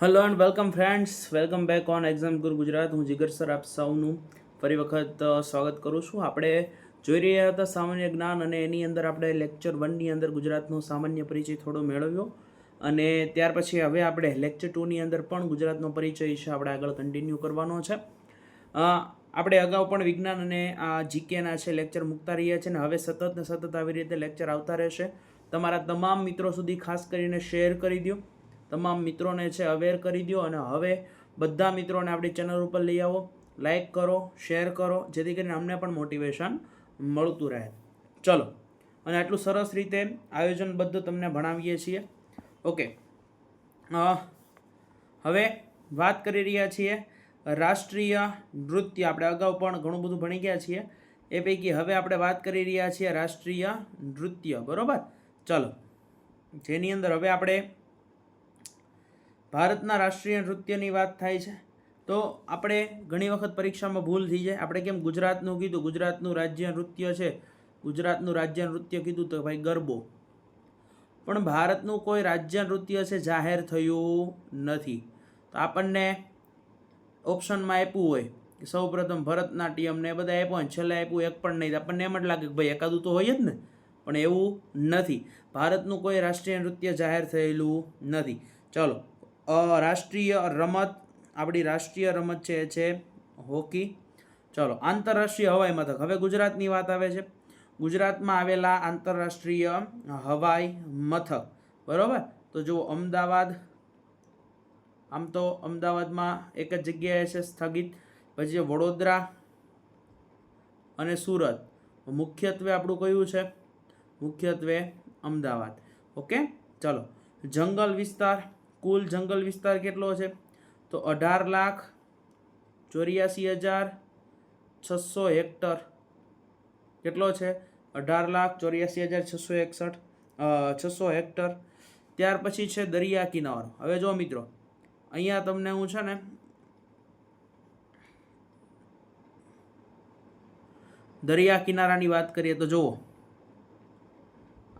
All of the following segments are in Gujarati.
Hello and welcome friends welcome back on exam ગુર ગુજરાત હું જીગર સર આપ સૌનું ફરી વખત સ્વાગત કરું છું. આપણે જોઈ રહ્યા હતા સામાન્ય જ્ઞાન અને એની અંદર આપણે લેક્ચર વનની અંદર ગુજરાતનો સામાન્ય પરિચય થોડો મેળવ્યો. અને ત્યાર પછી હવે આપણે લેક્ચર ટુની અંદર પણ ગુજરાતનો પરિચય છે આપણે આગળ કન્ટિન્યુ કરવાનો છે. આપણે અગાઉ પણ વિજ્ઞાન અને આ જીકેના છે લેક્ચર મૂકતા રહ્યા છે ને હવે સતત ને સતત આવી રીતે લેક્ચર આવતા રહેશે. તમારા તમામ મિત્રો સુધી ખાસ કરીને શેર કરી દો તમામ મિત્રોને છે અવેર કરી દો અને હવે બધા મિત્રોને આપણી ચેનલ ઉપર લઈ આવો. લાઈક કરો શેર કરો, જેથી કરીને અમને પણ મોટિવેશન મળતું રહે. ચલો, અને આટલું સરસ રીતે આયોજનબદ્ધ તમને ભણાવીએ છીએ. ઓકે હવે વાત કરી રહ્યા છીએ રાષ્ટ્રીય નૃત્ય. આપણે અગાઉ પણ ઘણું બધું ભણી ગયા છીએ. એ પૈકી હવે આપણે વાત કરી રહ્યા છીએ રાષ્ટ્રીય નૃત્ય. બરોબર? ચલો. જેની અંદર હવે આપણે ભારતના રાષ્ટ્રીય નૃત્યની વાત થાય છે, તો આપણે ઘણી વખત પરીક્ષામાં ભૂલ થઈ જાય. આપણે કેમ ગુજરાતનું કીધું? ગુજરાતનું રાજ્ય નૃત્ય છે. ગુજરાતનું રાજ્ય નૃત્ય કીધું તો ભાઈ ગરબો. પણ ભારતનું કોઈ રાજ્ય નૃત્ય છે જાહેર થયું નથી. તો આપણને ઓપ્શનમાં આપ્યું હોય કે સૌ પ્રથમ ભરતનાટ્યમ ને બધા આપ્યું હોય છેલ્લે આપ્યું એક પણ નહીં. આપણને એમ જ લાગે કે ભાઈ એકાદું તો હોય જ ને. પણ એવું નથી. ભારતનું કોઈ રાષ્ટ્રીય નૃત્ય જાહેર થયેલું નથી. ચલો. રાષ્ટ્રીય રમત, આપણી રાષ્ટ્રીય રમત છે એ છે હોકી. ચલો, આંતરરાષ્ટ્રીય હવાઈ મથક. હવે ગુજરાતની વાત આવે છે. ગુજરાતમાં આવેલા આંતરરાષ્ટ્રીય હવાઈ મથક. બરાબર? તો જુઓ, અમદાવાદ, આમ તો અમદાવાદમાં એક જ જગ્યાએ છે સ્થગિત. પછી વડોદરા અને સુરત. મુખ્યત્વે આપણું કયું છે? મુખ્યત્વે અમદાવાદ. ઓકે? ચલો, જંગલ વિસ્તાર. કુલ જંગલ વિસ્તાર કેટલો છે? તો અઢાર લાખ ચોર્યાસી હજાર છસો હેક્ટર. કેટલો છે? અઢાર લાખ ચોર્યાસી હજાર છસો એકસઠ છસો હેક્ટર. ત્યાર પછી છે દરિયા કિનારો. હવે જો મિત્રો, અહીંયા તમને હું છે ને દરિયા કિનારાની વાત કરીએ તો જુઓ.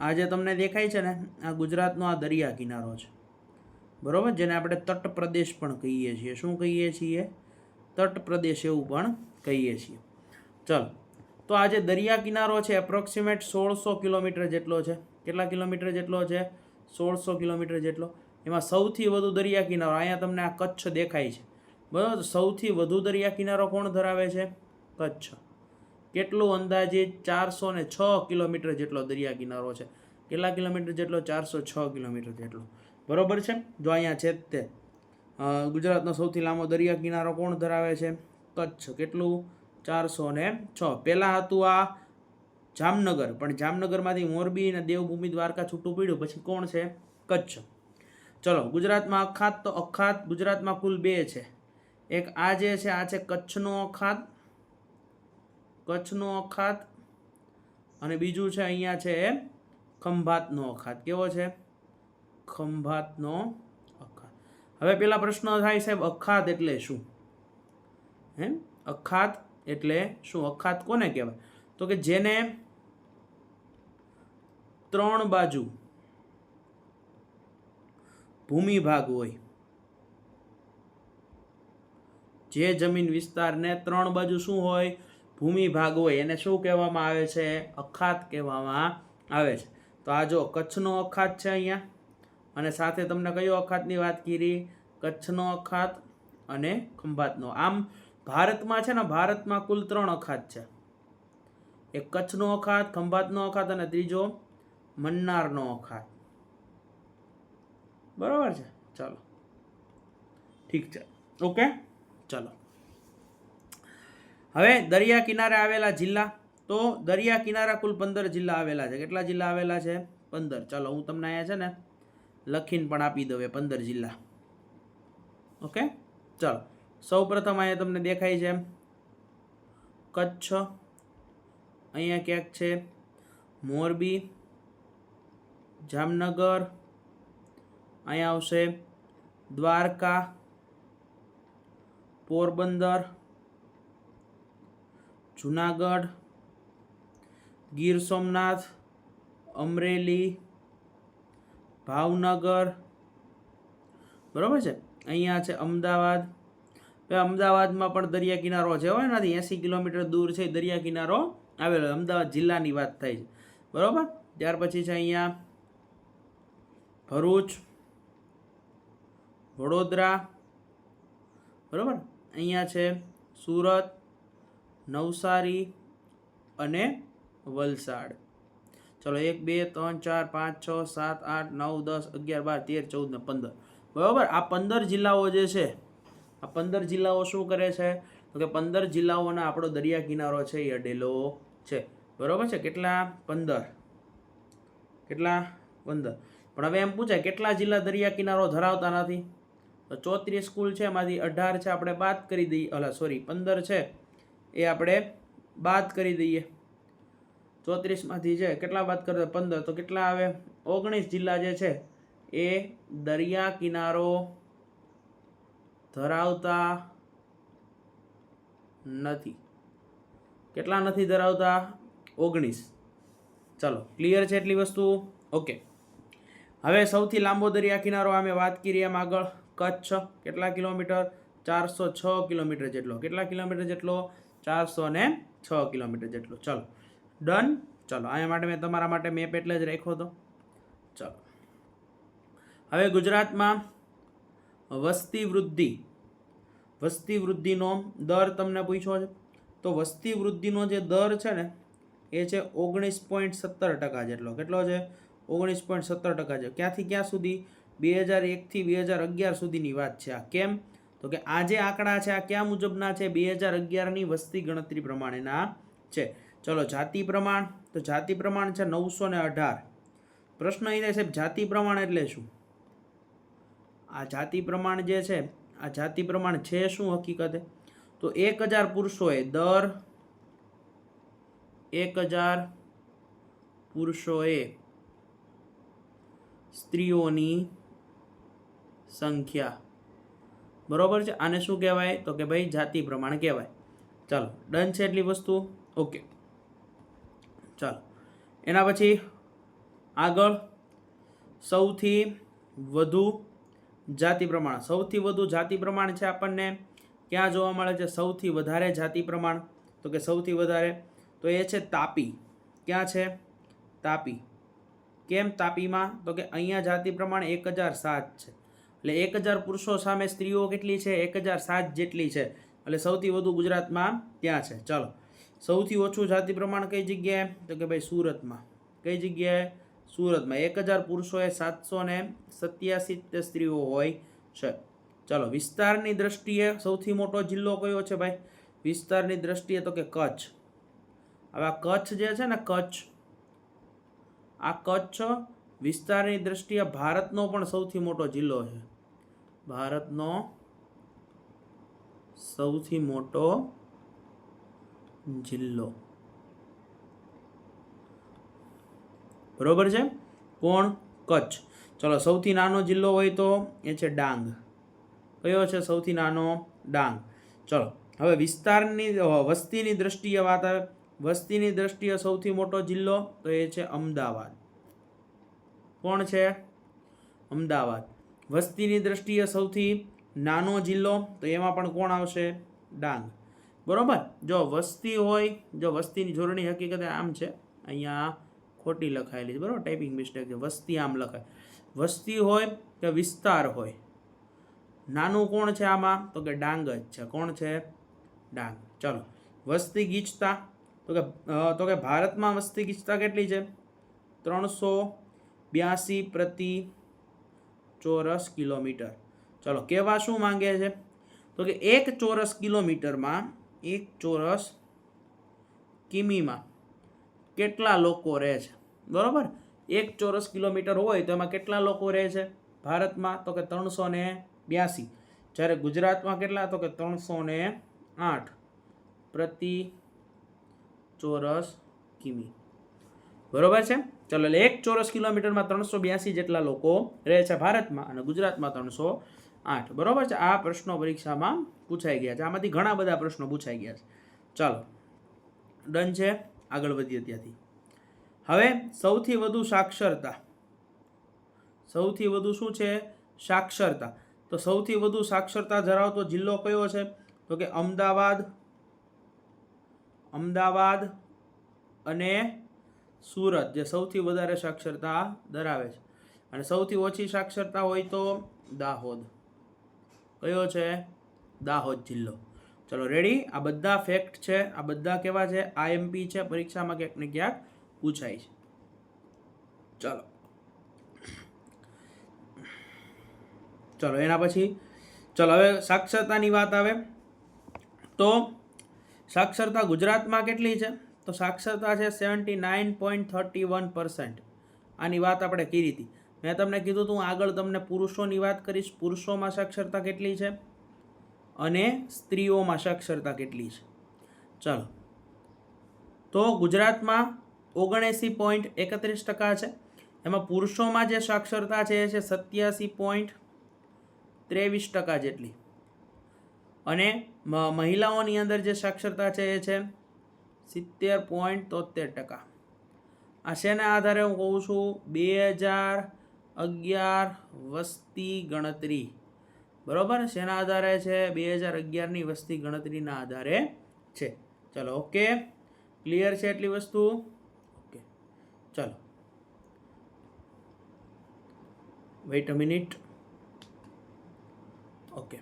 આ જે તમને દેખાય છે ને, આ ગુજરાતનો આ દરિયા કિનારો છે. બરોબર? જેને આપણે તટ પ્રદેશ પણ કહીએ છીએ. શું કહીએ છીએ? તટ પ્રદેશ એવું પણ કહીએ છીએ. ચલો, તો આ જે દરિયા કિનારો છે એપ્રોક્સિમેટ સોળસો કિલોમીટર જેટલો છે. કેટલા કિલોમીટર જેટલો છે? સોળસો કિલોમીટર જેટલો. એમાં સૌથી વધુ દરિયા કિનારો, અહીંયા તમને આ કચ્છ દેખાય છે. બરાબર? સૌથી વધુ દરિયા કિનારો કોણ ધરાવે છે? કચ્છ. કેટલું અંદાજે? ચારસો ને છ કિલોમીટર જેટલો દરિયા કિનારો છે. કેટલા કિલોમીટર જેટલો? ચારસો છ કિલોમીટર જેટલો. બરોબર છે? જો અહીંયા છે તે. ગુજરાતનો સૌથી લાંબો દરિયા કિનારો કોણ ધરાવે છે? કચ્છ. કેટલું? ચારસો ને છ. પહેલાં હતું આ જામનગર. પણ જામનગરમાંથી મોરબી અને દેવભૂમિ દ્વારકા છૂટું પડ્યું. પછી કોણ છે? કચ્છ. ચલો, ગુજરાતમાં અખાત તો અખાત. ગુજરાતમાં કુલ બે છે. એક આ જે છે, આ છે કચ્છનો અખાત. કચ્છનો અખાત. અને બીજું છે અહીંયા છે ખંભાતનો અખાત. કેવો છે? ખંભાતનો અખાત. હવે પેલા પ્રશ્ન થાય સાહેબ, અખાત એટલે શું? હે અખાત એટલે શું? અખાત કોને કહેવાય? તો કે જેને ત્રણ બાજુ ભૂમિ ભાગ હોય, જે જમીન વિસ્તારને ત્રણ બાજુ શું હોય? ભૂમિ ભાગ હોય. એને શું કહેવામાં આવે છે? અખાત કહેવામાં આવે છે. તો આ જો કચ્છનો અખાત છે અહીંયા અને સાથે તમને કયો અખાતની વાત કરી કચ્છનો અખાત અને ખંભાતનો. આમ ભારતમાં છે ને, ભારતમાં કુલ ત્રણ અખાત છે. એક કચ્છનો અખાત, ખંભાતનો અખાત અને ત્રીજો મન્નારનો અખાત. બરાબર છે? ચાલો. ઠીક છે. ઓકે? ચાલો. હવે દરિયા કિનારે આવેલા જિલ્લા. તો દરિયા કિનારા કુલ પંદર જિલ્લા આવેલા છે. કેટલા જિલ્લા આવેલા છે? પંદર. ચાલો, હું તમને અહીંયા છે ને લખીને પણ આપી દઉં એ પંદર જિલ્લા. ઓકે? ચાલો. સૌ પ્રથમ અહીંયા તમને દેખાય છે કચ્છ. અહીંયા ક્યાંક છે? મોરબી. જામનગર. અહીંયા આવશે. દ્વારકા. પોરબંદર. જુનાગઢ. ગીર સોમનાથ. અમરેલી. ભાવનગર. બરાબર છે? અહીંયા છે અમદાવાદ. હવે અમદાવાદમાં પણ દરિયા કિનારો છે હોય નથી એંસી કિલોમીટર દૂર છે દરિયા કિનારો આવેલો. અમદાવાદ જિલ્લાની વાત થાય છે. બરાબર? ત્યાર પછી છે અહીંયા ભરૂચ, વડોદરા. બરાબર? અહીંયા છે સુરત, નવસારી અને વલસાડ. ચલો એક, બે, ત્રણ, ચાર, પાંચ, છ, સાત, આઠ, નવ, દસ, અગિયાર, બાર, તેર, ચૌદ ને પંદર. બરાબર? આ પંદર જિલ્લાઓ જે છે, આ પંદર જિલ્લાઓ શું કરે છે? તો કે પંદર જિલ્લાઓના આપણો દરિયા કિનારો છે, એ અડેલો છે. બરાબર છે? કેટલા? પંદર. કેટલા? પંદર. પણ હવે એમ પૂછાય, કેટલા જિલ્લા દરિયા કિનારો ધરાવતા નથી? તો ચોત્રીસ સ્કૂલ છે, એમાંથી અઢાર છે, આપણે બાદ કરી દઈએ. અલા, સોરી, પંદર છે, એ આપણે બાદ કરી દઈએ. ચોત્રીસમાંથી છે કેટલા બાદ કરતા પંદર. તો કેટલા આવે? ઓગણીસ જિલ્લા જે છે, એ દરિયા કિનારો ધરાવતા નથી. કેટલા નથી ધરાવતા? ઓગણીસ. ચાલો ક્લિયર છે એટલી વસ્તુ? ઓકે. હવે સૌથી લાંબો દરિયા કિનારો અમે વાત કરી એમ આગળ. કચ્છ કેટલા કિલોમીટર? ચારસો છ કિલોમીટર જેટલો. કેટલા કિલોમીટર જેટલો? ચારસો ને છ કિલોમીટર જેટલો. ચલો ડન ચલો, આના માટે મેં તમારા માટે મેપ એટલે જ રાખ્યો હતો. ચલો. હવે ગુજરાતમાં વસ્તી વૃદ્ધિ. વસ્તી વૃદ્ધિનો દર તમને પૂછ્યો છે. તો વસ્તી વૃદ્ધિનો જે દર છે ને, એ છે ઓગણીસ પોઈન્ટ સત્તર ટકા જેટલો. કેટલો છે? ઓગણીસ પોઈન્ટ સત્તર ટકા છે. ક્યાંથી ક્યાં સુધી? બે હજાર એકથી બે હજાર અગિયાર સુધીની વાત છે. આ કેમ? તો કે આ જે આંકડા છે, આ ક્યાં મુજબના છે? બે હજાર અગિયારની વસ્તી ગણતરી પ્રમાણેના છે. ચલો જાતિ પ્રમાણ, તો જાતિ પ્રમાણ છે નવસો ને અઢાર. પ્રશ્ન એ સાહેબ, જાતિ પ્રમાણ એટલે શું? આ જાતિ પ્રમાણ જે છે, આ જાતિ પ્રમાણ છે શું હકીકતે? તો એક હજાર પુરુષોએ દર એક હજાર પુરુષોએ સ્ત્રીઓની સંખ્યા. બરોબર છે? આને શું કહેવાય? તો કે ભાઈ જાતિ પ્રમાણ કહેવાય. ચાલો, ડન છે એટલી વસ્તુ? ઓકે. ચાલો. એના પછી આગળ સૌથી વધુ જાતિ પ્રમાણ. સૌથી વધુ જાતિ પ્રમાણ છે આપણને ક્યાં જોવા મળે છે? સૌથી વધારે જાતિ પ્રમાણ. તો કે સૌથી વધારે તો એ છે તાપી. ક્યાં છે? તાપી. કેમ તાપીમાં? તો કે અહીંયા જાતિ પ્રમાણ એક હજાર સાત છે. એટલે એક હજાર પુરુષો સામે સ્ત્રીઓ કેટલી છે? એક હજાર સાત જેટલી છે. એટલે સૌથી વધુ ગુજરાતમાં ત્યાં છે? ચાલો. સૌથી ઓછું જાતિ પ્રમાણ કઈ જગ્યાએ? તો કે ભાઈ સુરતમાં. કઈ જગ્યાએ? સુરતમાં. એક હજાર પુરુષોએ સાતસો ને સત્યાસી સ્ત્રીઓ હોય છે. ચાલો, વિસ્તારની દ્રષ્ટિએ સૌથી મોટો જિલ્લો કયો છે ભાઈ? વિસ્તારની દ્રષ્ટિએ તો કે કચ્છ. હવે આ કચ્છ જે છે ને, કચ્છ. આ કચ્છ વિસ્તારની દ્રષ્ટિએ ભારતનો પણ સૌથી મોટો જિલ્લો છે. ભારતનો સૌથી મોટો જિલ્લો. બરોબર છે? કોણ? કચ્છ. ચલો, સૌથી નાનો જિલ્લો હોય તો એ છે ડાંગ. કયો છે સૌથી નાનો? ડાંગ. ચલો, હવે વિસ્તારની વસ્તીની દ્રષ્ટિએ વાત આવે. વસ્તીની દ્રષ્ટિએ સૌથી મોટો જિલ્લો તો એ છે અમદાવાદ. કોણ છે? અમદાવાદ. વસ્તીની દ્રષ્ટિએ સૌથી નાનો જિલ્લો તો એમાં પણ કોણ આવશે? ડાંગ. બરોબર? જો વસ્તી હોય, જો વસ્તીની જોડણી હકીકતે આમ છે, અહીંયા ખોટી લખાયેલી છે, બરાબર? ટાઈપિંગ મિસ્ટેક છે, વસ્તી આમ લખાય. વસ્તી હોય કે વિસ્તાર હોય? નાનું કોણ છે આમાં? તો કે ડાંગ જ છે. કોણ છે? ડાંગ. ચલો. વસ્તી ગીચતા, તો કે તો કે ભારતમાં વસ્તી ગીચતા કેટલી છે? ત્રણસો બ્યાસી પ્રતિ ચોરસ કિલોમીટર. ચલો, કેવા શું માંગે છે? તો કે એક ચોરસ કિલોમીટરમાં એક ચોરસ કિમીમાં કેટલા લોકો રહે છે? બરાબર? એક ચોરસ કિલોમીટર હોય તો એમાં કેટલા લોકો રહે છે? ભારતમાં તો કે ત્રણસો ને બ્યાસી. જ્યારે ગુજરાતમાં કેટલા? તો કે ત્રણસો ને આઠ પ્રતિ ચોરસ કિમી. બરોબર છે? ચલો, એટલે એક ચોરસ કિલોમીટરમાં ત્રણસો બ્યાસી જેટલા લોકો રહે છે ભારતમાં અને ગુજરાતમાં ત્રણસો આઠ. બરાબર છે? આ પ્રશ્નો પરીક્ષામાં પૂછાઈ ગયા છે. આમાંથી ઘણા બધા પ્રશ્નો પૂછાઈ ગયા છે. ચાલો. ડન છે? આગળ વધીએ ત્યાંથી. હવે સૌથી વધુ સાક્ષરતા. સૌથી વધુ શું છે? સાક્ષરતા. તો સૌથી વધુ સાક્ષરતા ધરાવતો જિલ્લો કયો છે? તો કે અમદાવાદ અમદાવાદ અને સુરત, જે સૌથી વધારે સાક્ષરતા ધરાવે છે. અને સૌથી ઓછી સાક્ષરતા હોય તો દાહોદ. કયો છે? દાહોદ જિલ્લો. ચલો રેડી આ બધા ફેક્ટ છે, આ બધા કેવા છે? આઈએમપી છે, પરીક્ષામાં ક્યાંક ને ક્યાંક પૂછાય છે. ચલો. ચલો, એના પછી? ચલો, હવે સાક્ષરતાની વાત આવે. તો સાક્ષરતા ગુજરાતમાં કેટલી છે? તો સાક્ષરતા છે seventy nine point thirty one percent આની વાત આપણે કરી હતી. મેં તમને કીધું હતું આગળ તમને પુરુષોની વાત કરીશ. પુરુષોમાં સાક્ષરતા કેટલી છે? અને સ્ત્રીઓમાં સાક્ષરતા કેટલી છે? ચાલો. તો ગુજરાતમાં ઓગણએંસી પોઈન્ટ એકત્રીસ ટકા છે. એમાં પુરુષોમાં જે સાક્ષરતા છે એ છે સત્યાસી પોઈન્ટ ત્રેવીસ ટકા જેટલી. અને મહિલાઓની અંદર જે સાક્ષરતા છે એ છે સિત્તેર પોઈન્ટ તોતેર ટકા. આ શેના આધારે હું કહું છું? બે હજાર અગિયાર વસ્તી ગણતરી. બરોબર? શેના આધારે છે? બે હજાર અગિયારની વસ્તી ગણતરીના આધારે છે. ચલો, ઓકે. ક્લિયર છે એટલી વસ્તુ? ઓકે. ચલો. Wait a minute. ઓકે.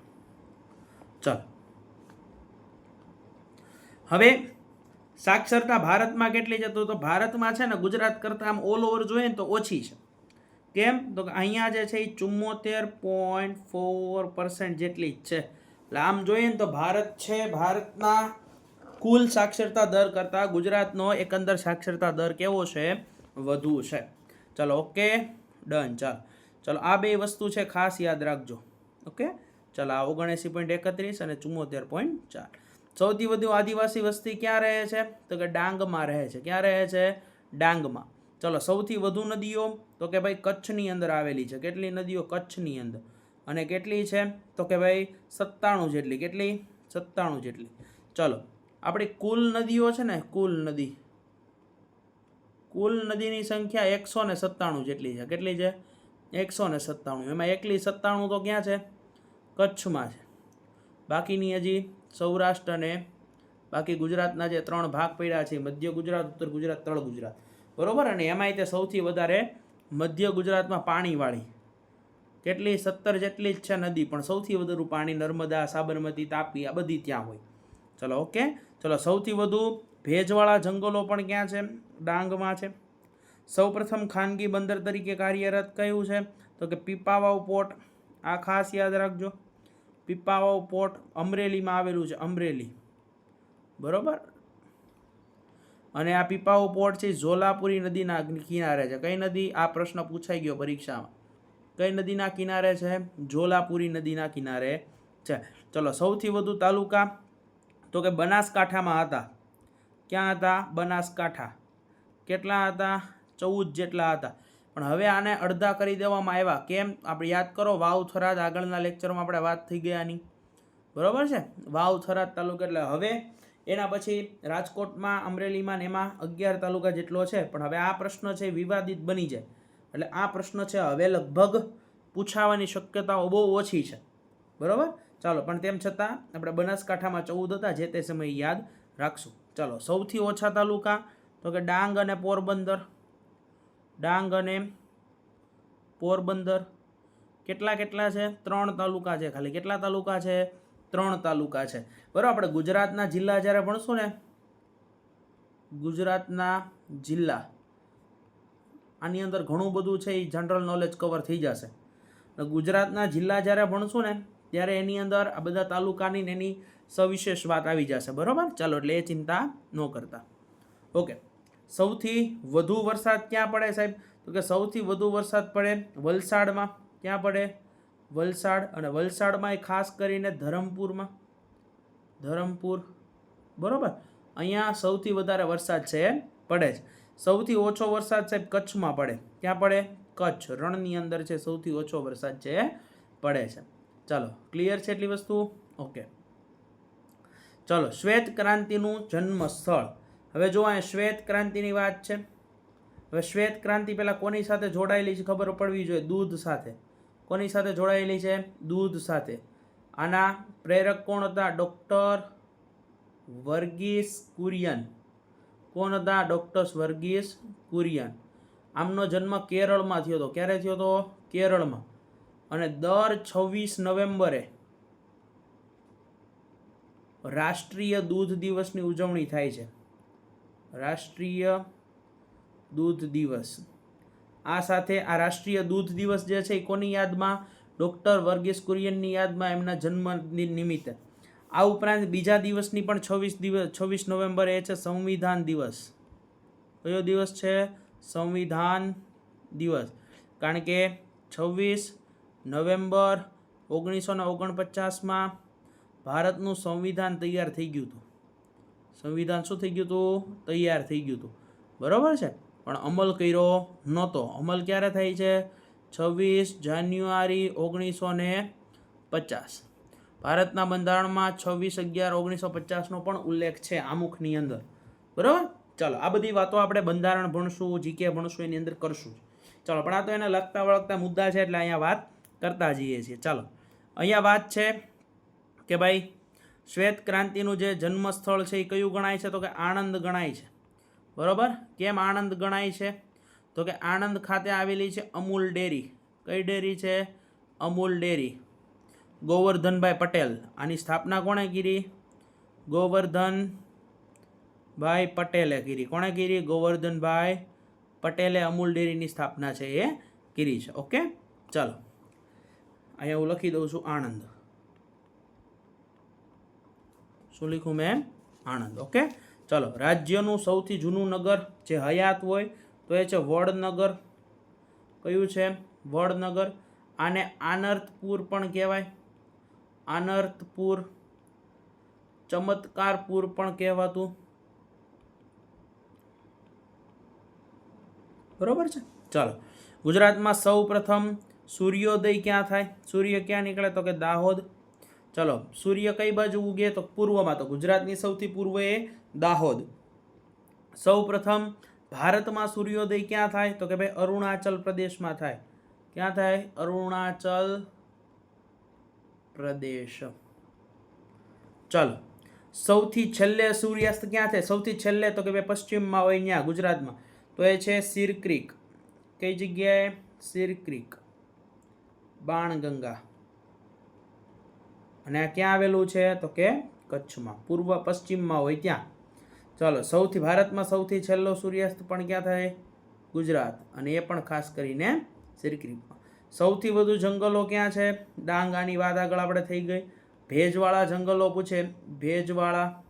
ચાલો. હવે સાક્ષરતા ભારતમાં કેટલી છે તો ભારતમાં છે ને ગુજરાત કરતાં આમ ઓલ ઓવર જોઈએ ને તો ઓછી છે. કેમ? તો કે અહીંયા જે છે એ ચુમ્મોતેર પોઈન્ટ ફોર પર્સન્ટ જેટલી જ છે. એટલે આમ જોઈએ ને તો ભારત છે ભારતના કુલ સાક્ષરતા દર કરતાં ગુજરાતનો એકંદર સાક્ષરતા દર કેવો છે? વધુ છે. ચલો, ઓકે? ડન, ચાલો. ચલો, આ બે વસ્તુ છે ખાસ યાદ રાખજો. ઓકે? ચાલો, આ ઓગણએંસી પોઈન્ટ એકત્રીસ અને ચુમ્મોતેર પોઈન્ટ ચાર. સૌથી વધુ આદિવાસી વસ્તી ક્યાં રહે છે? તો કે ડાંગમાં રહે છે. ક્યાં રહે છે? ડાંગમાં. ચલો, સૌથી વધુ નદીઓ તો કે ભાઈ કચ્છની અંદર આવેલી છે. કેટલી નદીઓ કચ્છની અંદર? અને કેટલી છે? તો કે ભાઈ સત્તાણું જેટલી. કેટલી? સત્તાણું જેટલી. ચલો, આપણી કુલ નદીઓ છે ને, કુલ નદી. કુલ નદીની સંખ્યા એકસો ને સત્તાણું જેટલી છે. કેટલી છે? એકસો ને સત્તાણું. એમાં એકલી સત્તાણું તો ક્યાં છે? કચ્છમાં છે. બાકીની હજી સૌરાષ્ટ્ર અને બાકી ગુજરાતના જે ત્રણ ભાગ પડ્યા છે, મધ્ય ગુજરાત, ઉત્તર ગુજરાત, તળ ગુજરાત. બરોબર? અને એમાંય તે સૌથી વધારે મધ્ય ગુજરાતમાં પાણીવાળી. કેટલી સત્તર જેટલી જ છે નદી, પણ સૌથી વધુ પાણી નર્મદા, સાબરમતી, તાપી, આ બધી ત્યાં હોય. ચલો, ઓકે? ચલો, સૌથી વધુ ભેજવાળા જંગલો પણ ક્યાં છે? ડાંગમાં છે. સૌપ્રથમ ખાનગી બંદર તરીકે કાર્યરત કયું છે? તો કે પીપાવાવ પોર્ટ, આ ખાસ યાદ રાખજો. પીપાવાવ પોર્ટ અમરેલીમાં આવેલું છે, અમરેલી. બરોબર? અને આ પીપાઓ પોર્ટ છે ઝોલાપુરી નદીના કિનારે છે. કઈ નદી? આ પ્રશ્ન પૂછાઈ ગયો પરીક્ષામાં. કઈ નદીના કિનારે છે? ઝોલાપુરી નદીના કિનારે છે. ચલો, સૌથી વધુ તાલુકા તો કે બનાસકાંઠામાં હતા. ક્યાં હતા? બનાસકાંઠા. કેટલા હતા? ચૌદ જેટલા હતા. પણ હવે આને અડધા કરી દેવામાં આવ્યા. કેમ? આપણે યાદ કરો, વાવ થરાદ આગળના લેક્ચરમાં આપણે વાત થઈ ગયાની. બરાબર છે? વાવ થરાદ તાલુકા એટલે હવે એના પછી રાજકોટમાં, અમરેલીમાં ને એમાં અગિયાર તાલુકા જેટલો છે. પણ હવે આ પ્રશ્ન છે વિવાદિત બની જાય. એટલે આ પ્રશ્ન છે હવે લગભગ પૂછાવાની શક્યતાઓ બહુ ઓછી છે. બરાબર? ચાલો, પણ તેમ છતાં આપણે બનાસકાંઠામાં ચૌદ હતા, જે તે સમયે યાદ રાખશું. ચાલો, સૌથી ઓછા તાલુકા, તો કે ડાંગ અને પોરબંદર. ડાંગ અને પોરબંદર. કેટલા કેટલા છે? ત્રણ તાલુકા છે. ખાલી કેટલા તાલુકા છે? ત્રણ તાલુકા છે. બરાબર, આપણે ગુજરાતના જિલ્લા જ્યારે ભણશું ને, ગુજરાતના જિલ્લા, આની અંદર ઘણું બધું છે, એ જનરલ નોલેજ કવર થઈ જશે. ગુજરાતના જિલ્લા જ્યારે ભણશું ને, ત્યારે એની અંદર આ બધા તાલુકાની એની સવિશેષ વાત આવી જશે. બરાબર? ચાલો, એટલે એ ચિંતા ન કરતા. ઓકે સૌથી વધુ વરસાદ ક્યાં પડે સાહેબ? તો કે સૌથી વધુ વરસાદ પડે વલસાડમાં. ક્યાં પડે? વલસાડ અને વલસાડમાં એ ખાસ કરીને ધરમપુરમાં. ધરમપુર, બરાબર? અહીંયા સૌથી વધારે વરસાદ છે પડે છે. સૌથી ઓછો વરસાદ સાહેબ કચ્છમાં પડે. ક્યાં પડે? કચ્છ. રણની અંદર છે સૌથી ઓછો વરસાદ છે પડે છે. ચાલો, ક્લિયર છે એટલી વસ્તુ? ઓકે. ચલો, શ્વેત ક્રાંતિનું જન્મ સ્થળ હવે જો અહીંયા શ્વેત ક્રાંતિની વાત છે. હવે શ્વેત ક્રાંતિ પહેલાં કોની સાથે જોડાયેલી છે ખબર પડવી જોઈએ? દૂધ સાથે. કોની સાથે જોડાયેલી છે દૂધ સાથે. આના પ્રેરક કોણ હતા? ડૉક્ટર વર્ગીસ કુરિયન. કોણ હતા? ડૉક્ટર વર્ગીસ કુરિયન. આમનો જન્મ કેરળમાં થયો હતો. ક્યારે થયો હતો? કેરળમાં. અને દર છવ્વીસ નવેમ્બરે રાષ્ટ્રીય દૂધ દિવસની ઉજવણી થાય છે. રાષ્ટ્રીય દૂધ દિવસ. આ સાથે આ રાષ્ટ્રીય દૂધ દિવસ જે છે એ કોની યાદમાં? ડૉક્ટર વર્ગીસ કુરિયનની યાદમાં એમના જન્મદિન નિમિત્તે. આ ઉપરાંત બીજા દિવસની પણ છવ્વીસ દિવસ, છવ્વીસ નવેમ્બર એ છે સંવિધાન દિવસ. કયો દિવસ છે? સંવિધાન દિવસ. કારણ કે છવ્વીસ નવેમ્બર ઓગણીસો ને ઓગણપચાસમાં ભારતનું સંવિધાન તૈયાર થઈ ગયું હતું. સંવિધાન શું થઈ ગયું હતું? તૈયાર થઈ ગયું હતું. બરાબર છે? પણ અમલ કર્યો નહોતો. અમલ ક્યારે થાય છે? છવ્વીસ જાન્યુઆરી ઓગણીસો ને પચાસ. ભારતના બંધારણમાં છવ્વીસ અગિયાર ઓગણીસો પચાસનો પણ ઉલ્લેખ છે આમુખની અંદર. બરાબર? ચાલો, આ બધી વાતો આપણે બંધારણ ભણશું જીકે ભણશું, એની અંદર કરશું. ચાલો, પણ આ તો એને લગતા વળગતા મુદ્દા છે એટલે અહીંયા વાત કરતા જઈએ છીએ. ચાલો, અહીંયા વાત છે કે ભાઈ શ્વેત ક્રાંતિનું જે જન્મસ્થળ છે એ કયું ગણાય છે? તો કે આણંદ ગણાય છે. બરાબર? કેમ આણંદ ગણાય છે? તો કે આણંદ ખાતે આવેલી છે અમૂલ ડેરી. કઈ ડેરી છે? અમૂલ ડેરી. ગોવર્ધનભાઈ પટેલ. આની સ્થાપના કોણે કરી? ગોવર્ધનભાઈ પટેલે કરી. કોણે કરી? ગોવર્ધનભાઈ પટેલે અમૂલ ડેરીની સ્થાપના છે એ કરી છે. ઓકે? ચાલો. અહીંયા હું લખી દઉં છું આણંદ. શું લીખું મેં? આણંદ. ઓકે? ચલો, રાજ્યનું સૌથી જૂનું નગર જે હયાત હોય તો એ છે વડનગર. કયું છે વડનગર. આને આનર્થપુર પણ કહેવાય. આનર્થપુર ચમત્કારપુર પણ કહેવાતું. બરોબર છે? ચાલો, ગુજરાતમાં સૌ પ્રથમ સૂર્યોદય ક્યાં થાય? સૂર્ય ક્યાં નીકળે? તો કે દાહોદ. ચલો, સૂર્ય કઈ બાજુ ઉગે તો પૂર્વમાં તો ગુજરાતની સૌથી પૂર્વ એ દાહોદ. સૌ પ્રથમ ભારતમાં સૂર્યોદય ક્યાં થાય? તો કે ભાઈ અરુણાચલ પ્રદેશમાં થાય. ક્યાં થાય? અરુણાચલ પ્રદેશ. ચાલો, સૌથી છેલ્લે સૂર્યાસ્ત ક્યાં થાય સૌથી છેલ્લે તો કે ભાઈ પશ્ચિમમાં હોય ત્યાં ગુજરાતમાં. તો એ છે સિરક્રીક. કઈ જગ્યાએ? સિરક્રીક. બાણગંગા. અને આ ક્યાં આવેલું છે? તો કે કચ્છમાં. પૂર્વ પશ્ચિમમાં હોય ત્યાં ચાલો, સૌથી ભારતમાં સૌથી છેલ્લો સૂર્યાસ્ત પણ ક્યાં થાય? ગુજરાત. અને એ પણ ખાસ કરીને શ્રીક્રીપમાં સૌથી વધુ જંગલો ક્યાં છે? ડાંગ આની વાત આગળ આપણે થઈ ગઈ. ભેજવાળા જંગલો પૂછે. ભેજવાળા.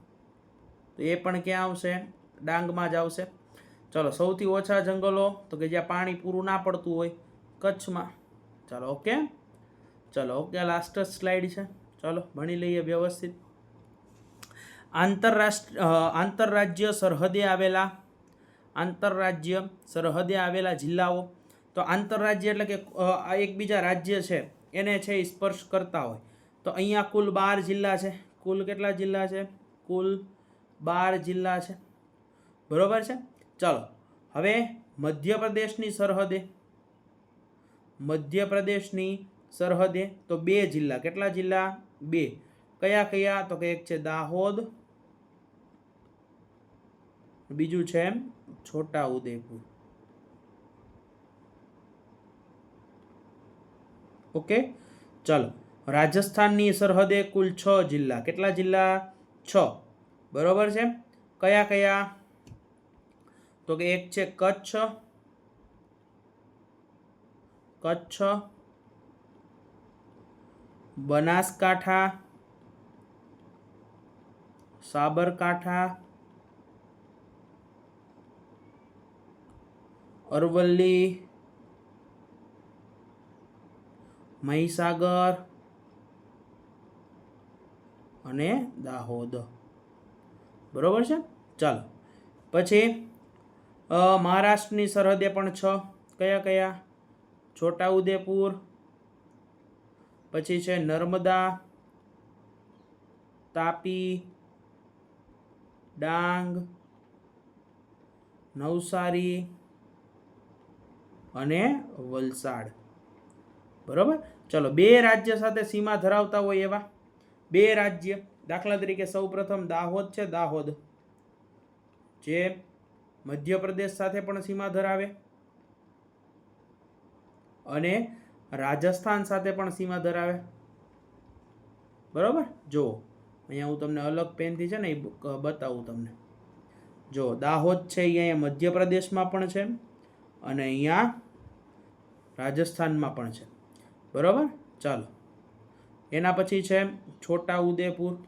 તો એ પણ ક્યાં આવશે? ડાંગમાં જ આવશે. ચલો, સૌથી ઓછા જંગલો, તો કે જ્યાં પાણી પૂરું ના પડતું હોય, કચ્છમાં. ચાલો ઓકે ચાલો ઓકે લાસ્ટ સ્લાઇડ છે. ચલો ભણી લઈએ વ્યવસ્થિત. આંતરરાષ્ટ્ર આંતરરાજ્ય સરહદે આવેલા, આંતરરાજ્ય સરહદે આવેલા જિલ્લાઓ. તો આંતરરાજ્ય એટલે કે આ એકબીજા રાજ્ય છે, એને છે સ્પર્શ કરતા હોય. તો અહીંયા કુલ બાર જિલ્લા છે. કુલ કેટલા જિલ્લા છે? કુલ બાર જિલ્લા છે. બરોબર છે? ચાલો, હવે મધ્યપ્રદેશની સરહદે. મધ્યપ્રદેશની સરહદે તો બે જિલ્લા. કેટલા જિલ્લા? બે. કયા કયા? તો કે એક છે દાહોદ. બીજું છે છોટા ઉદેપુર ઓકે ચલો. રાજસ્થાનની સરહદે કુલ છ જિલ્લા. કેટલા જિલ્લા? છ. બરોબર છે કયા કયા? તો કે એક છે કચ્છ. કચ્છ. બનાસકાંઠા, સાબરકાંઠા, અરવલ્લી, મહીસાગર અને દાહોદ. બરોબર છે? ચાલો. પછી મહારાષ્ટ્રની સરહદે પણ છ. કયા કયા? છોટાઉદેપુર પછી છે નર્મદા, તાપી, ડાંગ, નવસારી અને વલસાડ. બરાબર? ચલો, બે રાજ્ય સાથે સીમા ધરાવતા હોય એવા. બે રાજ્ય. દાખલા તરીકે સૌપ્રથમ દાહોદ છે. દાહોદ જે મધ્યપ્રદેશ સાથે પણ સીમા ધરાવે. અને રાજસ્થાન સાથે પણ સીમા ધરાવે. બરાબર? જો, અહીંયા હું તમને અલગ પેનથી છે ને એ બતાવું તમને. જો, દાહોદ છે, અહીંયા મધ્યપ્રદેશમાં પણ છે અને અહીંયા રાજસ્થાનમાં પણ છે. બરાબર? ચાલો. એના પછી છે છોટા ઉદેપુર.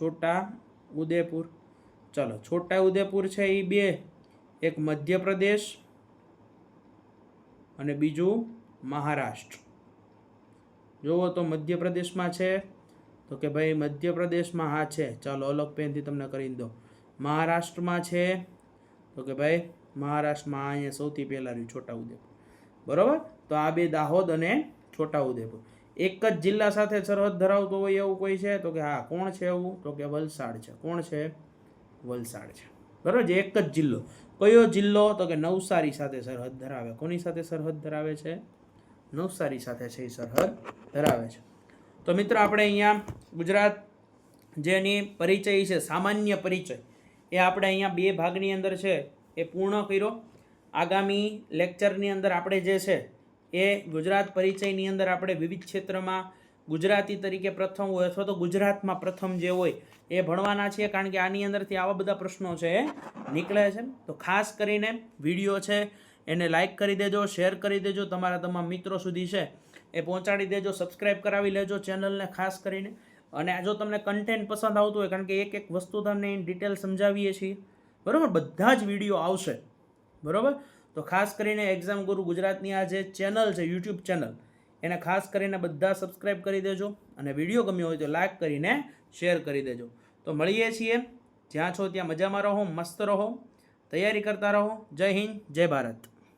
છોટા ઉદેપુર. ચલો, છોટા ઉદેપુર છે એ બે. એક મધ્યપ્રદેશ અને બીજું મહારાષ્ટ્ર. જુઓ તો મધ્યપ્રદેશમાં છે. તો કે ભાઈ મધ્યપ્રદેશમાં હા છે. ચાલો અલગ પેનથી તમને કરી દો મહારાષ્ટ્રમાં છે. તો કે ભાઈ મહારાષ્ટ્રમાં અહીંયા સૌથી પહેલાં રહ્યું, છોટાઉદેપુર. બરાબર? તો આ બે દાહોદ અને છોટાઉદેપુર. એક જ જિલ્લા સાથે સરહદ ધરાવતો હોય એવું કોઈ છે? તો કે હા, કોણ છે એવું તો કે વલસાડ છે. કોણ છે? વલસાડ છે. બરાબર? જે એક જ જિલ્લો. કયો જિલ્લો? તો કે નવસારી સાથે સરહદ ધરાવે. કોની સાથે સરહદ ધરાવે છે? નવસારી સાથે છે એ સરહદ ધરાવે છે. તો મિત્રો, આપણે અહીંયા ગુજરાત જેની પરિચય છે, સામાન્ય પરિચય, એ આપણે અહીંયા બે ભાગની અંદર છે, એ પૂર્ણ કર્યો. આગામી લેક્ચરની અંદર આપણે જે છે, એ ગુજરાત પરિચયની અંદર આપણે વિવિધ ક્ષેત્રમાં ગુજરાતી તરીકે પ્રથમ હોય અથવા તો ગુજરાતમાં પ્રથમ જે હોય, એ ભણવાના છીએ, કારણ કે આની અંદરથી આવા બધા પ્રશ્નો છે, એ નીકળે છે. તો ખાસ કરીને વીડિયો છે એને લાઈક કરી દેજો શેર કરી દેજો તમારા તમામ મિત્રો સુધી છે. એ પહોંચાડી દેજો સબસ્ક્રાઈબ કરાવી લેજો ચેનલને ખાસ કરીને. અને જો તમને કન્ટેન્ટ પસંદ આવતું હોય, કારણ કે એક એક વસ્તુ તમને એની ડિટેલ સમજાવીએ છીએ. બરાબર? બધા જ વીડિયો આવશે. બરાબર? તો ખાસ કરીને એક્ઝામ ગુરુ ગુજરાતની આ જે ચેનલ છે યુટ્યુબ ચેનલ એને ખાસ કરીને બધા સબસ્ક્રાઈબ કરી દેજો. અને વીડિયો ગમ્યો હોય તો લાઈક કરીને શેર કરી દેજો. તો મળીએ છીએ. જ્યાં છો ત્યાં મજામાં રહો, મસ્ત રહો. તૈયારી કરતા રહો. જય હિન્દ, જય ભારત.